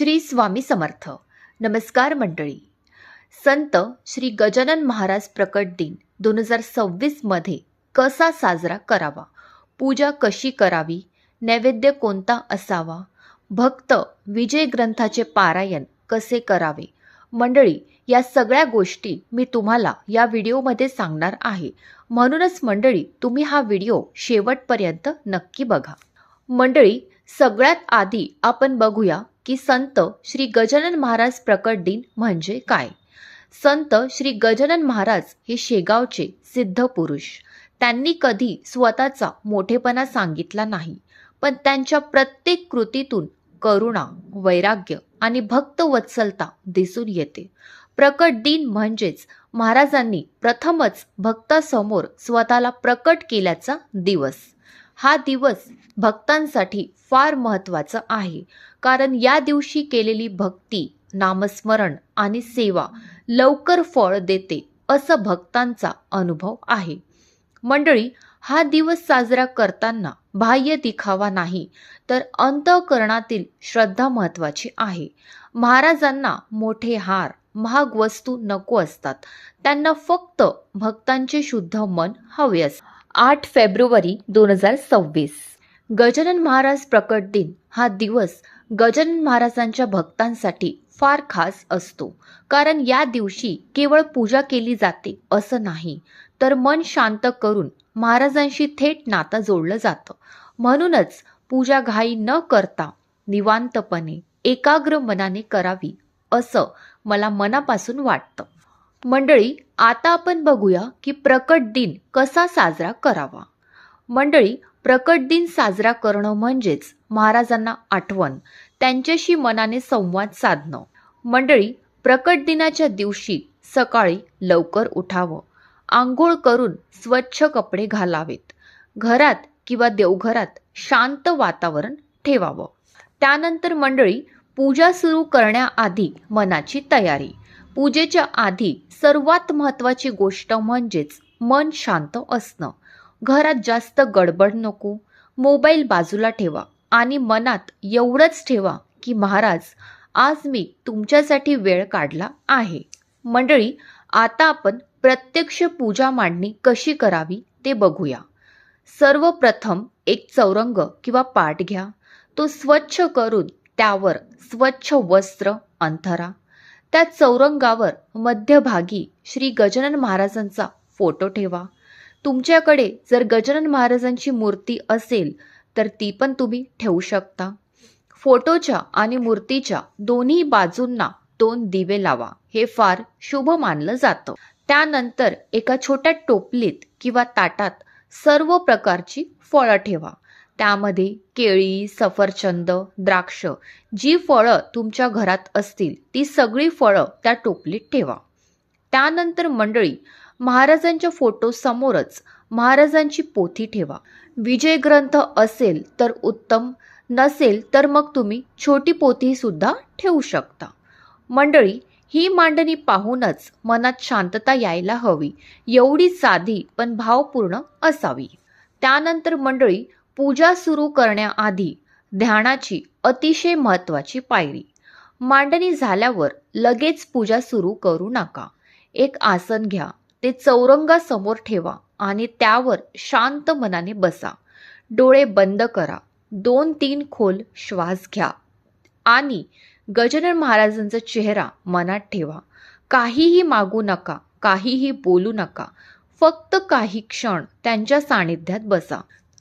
श्री स्वामी समर्थ. नमस्कार मंडळी. संत श्री गजानन महाराज प्रकट दिन दोन हजार सव्वीसमध्ये कसा साजरा करावा? पूजा कशी करावी? नैवेद्य कोणता असावा? भक्त विजय ग्रंथाचे पारायण कसे करावे? मंडळी या सगळ्या गोष्टी मी तुम्हाला या व्हिडिओमध्ये सांगणार आहे. म्हणूनच मंडळी तुम्ही हा व्हिडिओ शेवटपर्यंत नक्की बघा. मंडळी सगळ्यात आधी आपण बघूया की संत श्री गजानन महाराज प्रकट दिन म्हणजे काय? संत श्री गजानन महाराज हे शेगावचे सिद्ध पुरुष. त्यांनी कधी स्वतःचा मोठेपणा सांगितला नाही पण त्यांच्या प्रत्येक कृतीतून करुणा वैराग्य आणि भक्तवत्सलता दिसून येते. प्रकट दिन म्हणजेच महाराजांनी प्रथमच भक्तासमोर स्वतःला प्रकट केल्याचा दिवस. हा दिवस भक्तांसाठी फार महत्त्वाचा आहे. कारण या दिवशी केलेली भक्ती नामस्मरण आणि सेवा लवकर फळ देते असं भक्तांचा अनुभव आहे. मंडळी हा दिवस साजरा करताना बाह्य दिखावा नाही तर अंतःकरणातील श्रद्धा महत्त्वाची आहे. महाराजांना मोठे हार महाग वस्तू नको असतात. त्यांना फक्त भक्तांचे शुद्ध मन हवे असते. आठ फेब्रुवारी दोन हजार सव्वीस. गजानन महाराज प्रकट दिन हा दिवस गजानन महाराजांच्या भक्तांसाठी फार खास असतो. कारण या दिवशी केवळ पूजा केली जाते असं नाही तर मन शांत करून महाराजांशी थेट नातं जोडलं जातं. म्हणूनच पूजा घाई न करता निवांतपणे एकाग्र मनाने करावी असं मला मनापासून वाटतं. मंडळी आता आपण बघूया की प्रकट दिन कसा साजरा करावा. मंडळी प्रकट दिन साजरा करणं म्हणजेच महाराजांना आठवण त्यांच्याशी मनाने संवाद साधणं. मंडळी प्रकट दिनाच्या दिवशी सकाळी लवकर उठावं. आंघोळ करून स्वच्छ कपडे घालावेत. घरात किंवा देवघरात शांत वातावरण ठेवावं. त्यानंतर मंडळी पूजा सुरू करण्याआधी मनाची तयारी. पूजेच्या आधी सर्वात महत्त्वाची गोष्ट म्हणजेच मन शांत असणं. घरात जास्त गडबड नको मोबाईल बाजूला ठेवा आणि मनात एवढंच ठेवा की महाराज आज मी तुमच्यासाठी वेळ काढला आहे. मंडळी आता आपण प्रत्यक्ष पूजा मांडणी कशी करावी ते बघूया. सर्वप्रथम एक चौरंग किंवा पाट घ्या. तो स्वच्छ करून त्यावर स्वच्छ वस्त्र अंथरा. त्या चौरंगावर मध्यभागी श्री गजानन महाराजांचा फोटो ठेवा. तुमच्याकडे जर गजानन महाराजांची मूर्ती असेल तर ती पण तुम्ही ठेवू शकता. फोटोच्या आणि मूर्तीच्या दोन्ही बाजूंना दोन दिवे लावा. हे फार शुभ मानलं जातं. त्यानंतर एका छोट्या टोपलीत किंवा ताटात सर्व प्रकारची फळं ठेवा. त्यामध्ये केळी सफरचंद द्राक्ष जी फळं तुमच्या घरात असतील ती सगळी फळं त्या टोपलीत ठेवा. त्यानंतर मंडळी महाराजांच्या फोटो समोरच महाराजांची पोथी ठेवा. विजय ग्रंथ असेल तर उत्तम नसेल तर मग तुम्ही छोटी पोथी सुद्धा ठेवू शकता. मंडळी ही मांडणी पाहूनच मनात शांतता यायला हवी. एवढी साधी पण भावपूर्ण असावी. त्यानंतर मंडळी पूजा सुरू करण्याआधी ध्यानाची अतिशय महत्त्वाची पायरी. मांडणी झाल्यावर लगेच पूजा सुरू करू नका. एक आसन घ्या ते चौरंगासमोर ठेवा आणि त्यावर शांत मनाने बसा. डोळे बंद करा. दोन तीन खोल श्वास घ्या. आणि गजानन महाराजांचा चेहरा मनात ठेवा. काहीही मागू नका काहीही बोलू नका. फक्त काही क्षण त्यांच्या सानिध्यात बसा.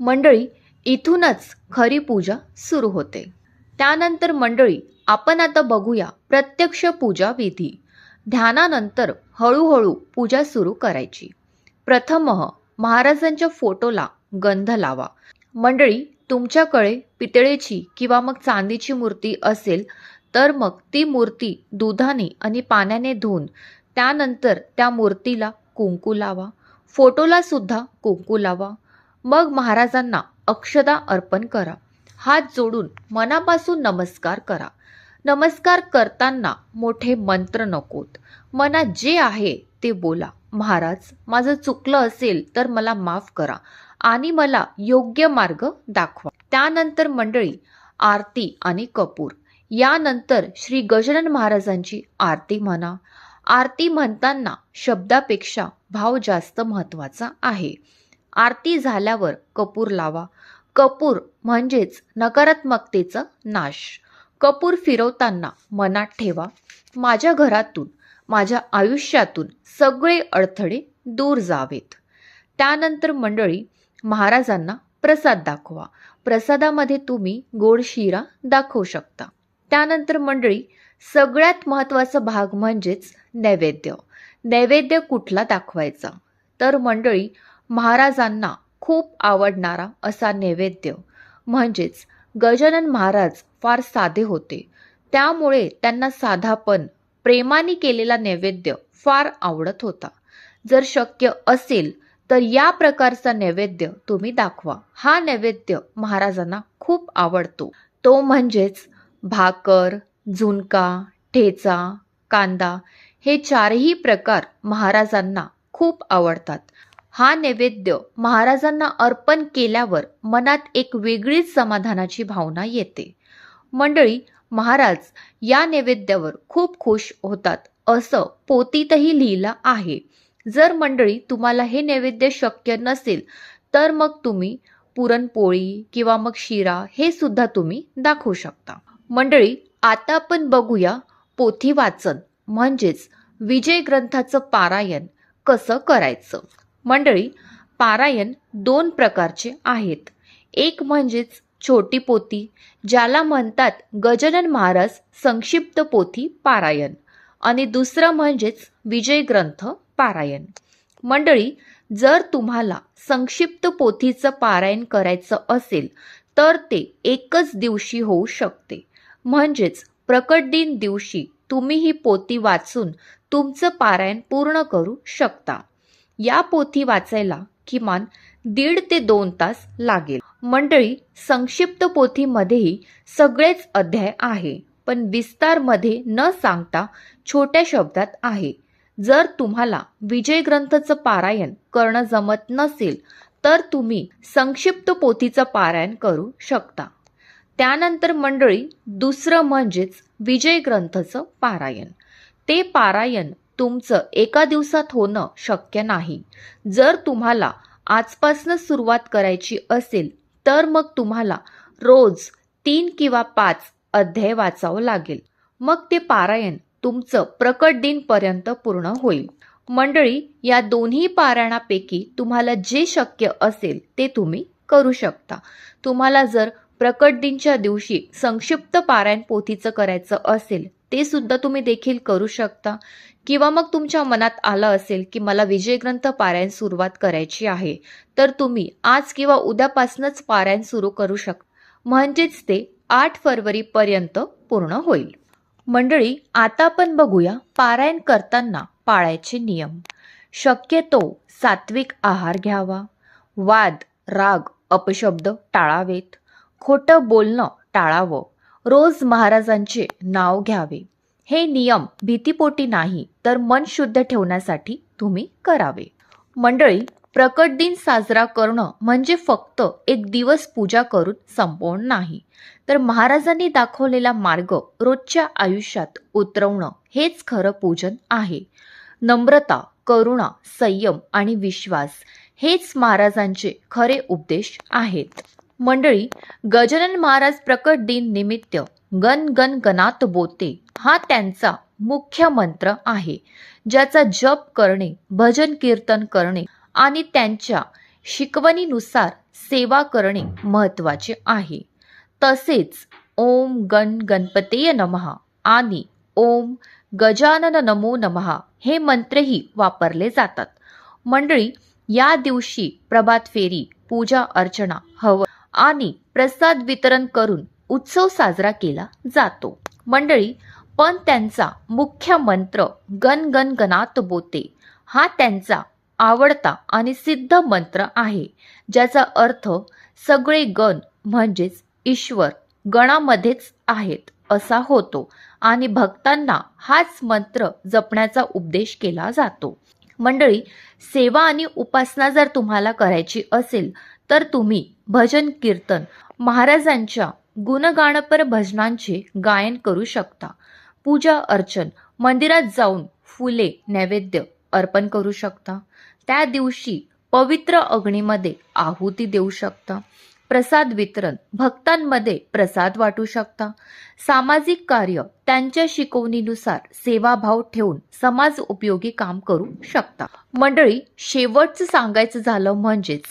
मंडळी इथूनच खरी पूजा सुरू होते. त्यानंतर मंडळी आपण आता बघूया प्रत्यक्ष पूजा विधी. ध्यानानंतर हळूहळू पूजा सुरू करायची. प्रथम महाराजांच्या फोटोला गंध लावा. मंडळी तुमच्याकडे पितळेची किंवा मग चांदीची मूर्ती असेल तर मग ती मूर्ती दुधाने आणि पाण्याने धुवून त्यानंतर त्या मूर्तीला कुंकू लावा. फोटोला सुद्धा कुंकू लावा. मग महाराजांना अक्षदा अर्पण करा. हात जोडून मनापासून नमस्कार करा. नमस्कार करताना मोठे मंत्र नकोत. मनात जे आहे ते बोला. महाराज माझं चुकलं असेल तर मला माफ करा आणि मला योग्य मार्ग दाखवा. त्यानंतर मंडळी आरती आणि कपूर. यानंतर श्री गजानन महाराजांची आरती म्हणा. आरती म्हणताना शब्दापेक्षा भाव जास्त महत्त्वाचा आहे. आरती झाल्यावर कपूर लावा. कपूर म्हणजेच नकारात्मकतेचा नाश. कपूर फिरवताना मनात ठेवा. माझ्या घरातून माझ्या आयुष्यातून सगळे अडथळे दूर जावेत. त्यानंतर मंडळी महाराजांना प्रसाद दाखवा. प्रसादामध्ये तुम्ही गोड शिरा दाखवू शकता. त्यानंतर मंडळी सगळ्यात महत्त्वाचा भाग म्हणजेच नैवेद्य. नैवेद्य कुठला दाखवायचा? तर मंडळी महाराजांना खूप आवडणारा असा नैवेद्य. म्हणजेच गजानन महाराज फार साधे होते. त्यामुळे त्यांना साधापण प्रेमाने केलेला नैवेद्य फार आवडत होता. जर शक्य असेल तर या प्रकारचा नैवेद्य तुम्ही दाखवा. हा नैवेद्य महाराजांना खूप आवडतो. तो म्हणजेच भाकर झुणका ठेचा कांदा हे चारही प्रकार महाराजांना खूप आवडतात. हा नैवेद्य महाराजांना अर्पण केल्यावर मनात एक वेगळीच समाधानाची भावना येते. मंडळी महाराज या नैवेद्यावर खूप खुश होतात असं पोतीतही लिहिलं आहे. जर मंडळी तुम्हाला हे नैवेद्य शक्य नसेल तर मग तुम्ही पुरणपोळी किंवा मग शिरा हे सुद्धा तुम्ही दाखवू शकता. मंडळी आता आपण बघूया पोथी वाचन म्हणजेच विजय ग्रंथाचं पारायण कसं करायचं? मंडळी पारायण दोन प्रकारचे आहेत. एक म्हणजेच छोटी पोथी ज्याला म्हणतात गजानन महाराज संक्षिप्त पोथी पारायण. आणि दुसरं म्हणजेच विजय ग्रंथ पारायण. मंडळी जर तुम्हाला संक्षिप्त पोथीचं पारायण करायचं असेल तर ते एकच दिवशी होऊ शकते. म्हणजेच प्रकट दिन दिवशी तुम्ही ही पोथी वाचून तुमचं पारायण पूर्ण करू शकता. या पोथी वाचायला किमान दीड ते दोन तास लागेल. मंडळी संक्षिप्त पोथीमध्येही सगळेच अध्याय आहे पण विस्तारमध्ये न सांगता छोट्या शब्दात आहे. जर तुम्हाला विजय ग्रंथचं पारायण करणं जमत नसेल तर तुम्ही संक्षिप्त पोथीचं पारायण करू शकता. त्यानंतर मंडळी दुसरं म्हणजेच विजय ग्रंथचं पारायण. ते पारायण तुमचं एका दिवसात होणं शक्य नाही. जर तुम्हाला आजपासनं सुरुवात करायची असेल तर मग तुम्हाला रोज तीन किंवा पाच अध्याय वाचावं लागेल. मग ते पारायण तुमचं प्रकट दिनपर्यंत पूर्ण होईल. मंडळी या दोन्ही पारायणापैकी तुम्हाला जे शक्य असेल ते तुम्ही करू शकता. तुम्हाला जर प्रकट दिनच्या दिवशी संक्षिप्त पारायण पोथीचं करायचं असेल ते सुद्धा तुम्ही देखील करू शकता. किंवा मग तुमच्या मनात आलं असेल की मला विजय ग्रंथ पारायण सुरुवात करायची आहे तर तुम्ही आज किंवा उद्यापासूनच पारायण सुरू करू शकता म्हणजेच ते आठ फरवरीपर्यंत पूर्ण होईल. मंडळी आता आपण बघूया पारायण करताना पाळायचे नियम. शक्यतो सात्विक आहार घ्यावा. वाद राग अपशब्द टाळावेत. खोटं बोलणं टाळावं. रोज महाराजांचे नाव घ्यावे. हे नियम भीतीपोटी नाही तर मन शुद्ध ठेवण्यासाठी तुम्ही करावे. मंडळी प्रकट दिन साजरा करणं म्हणजे फक्त एक दिवस पूजा करून संपवणं नाही. तर महाराजांनी दाखवलेला मार्ग रोजच्या आयुष्यात उतरवणं हेच खरं पूजन आहे. नम्रता करुणा संयम आणि विश्वास हेच महाराजांचे खरे उपदेश आहेत. मंडळी गजानन महाराज प्रकट दिन निमित्त गण गण गणात बोते. हा त्यांचा मुख्य मंत्र आहे. ज्याचा जप करणे भजन कीर्तन करणे आणि त्यांच्या शिकवणीनुसार सेवा करणे महत्त्वाचे आहे. तसेच ओम गण गणपतेय नमहा आणि ओम गजानन नमो नमहा हे मंत्रही वापरले जातात. मंडळी या दिवशी प्रभात फेरी पूजा अर्चना हव आणि प्रसाद वितरण करून उत्सव साजरा केला जातो. मंडळी पण त्यांचा मुख्य मंत्र गण गन गणात बोते. हा त्यांचा आवडता आणि सिद्ध मंत्र आहे ज्याचा अर्थ सगळे गण म्हणजेच ईश्वर गणामध्येच आहेत असा होतो. आणि भक्तांना हाच मंत्र जपण्याचा उपदेश केला जातो. मंडळी सेवा आणि उपासना जर तुम्हाला करायची असेल तर तुम्ही भजन कीर्तन महाराजांच्या गुणगाणपर भजनांचे गायन करू शकता. पूजा अर्चन मंदिरात जाऊन फुले नैवेद्य अर्पण करू शकता. त्या दिवशी पवित्र अग्नीमध्ये आहुती देऊ शकता. प्रसाद वितरण भक्तांमध्ये प्रसाद वाटू शकता. सामाजिक कार्य त्यांच्या शिकवणीनुसार सेवाभाव ठेवून समाज उपयोगी काम करू शकता. मंडळी शेवटचं सांगायचं झालं म्हणजेच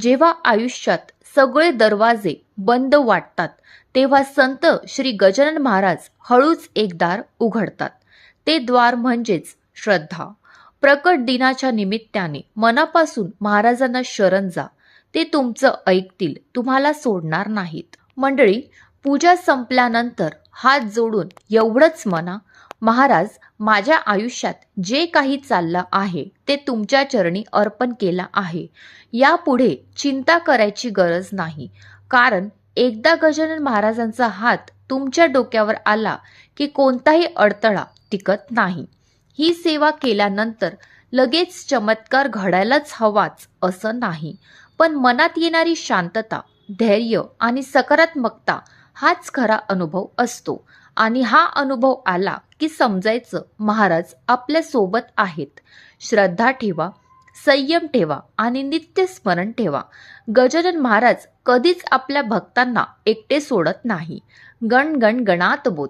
जेव्हा आयुष्यात सगळे दरवाजे बंद वाटतात तेव्हा संत श्री गजानन महाराज हळूच एक दार उघडतात. ते द्वार म्हणजेच श्रद्धा. प्रकट दिनाच्या निमित्ताने मनापासून महाराजांना शरण जा. ते तुमचं ऐकतील तुम्हाला सोडणार नाहीत. मंडळी पूजा संपल्यानंतर हात जोडून एवढंच म्हणा महाराज माझ्या आयुष्यात जे काही चाललं आहे ते तुमच्या चरणी अर्पण केलं आहे. यापुढे चिंता करायची गरज नाही. कारण एकदा गजानन महाराजांचा हात तुमच्या डोक्यावर आला की कोणताही अडथळा टिकत नाही. ही सेवा केल्यानंतर लगेच चमत्कार घडायलाच हवाच असं नाही. पण मनात येणारी शांतता धैर्य आणि सकारात्मकता हाच खरा अनुभव असतो. आणि हा अनुभव आला की समजायचं महाराज आपल्यासोबत आहेत. श्रद्धा ठेवा संयम ठेवा आणि नित्य स्मरण ठेवा. गजानन महाराज कधीच आपल्या भक्तांना एकटे सोडत नाही. गण गण गणात बोध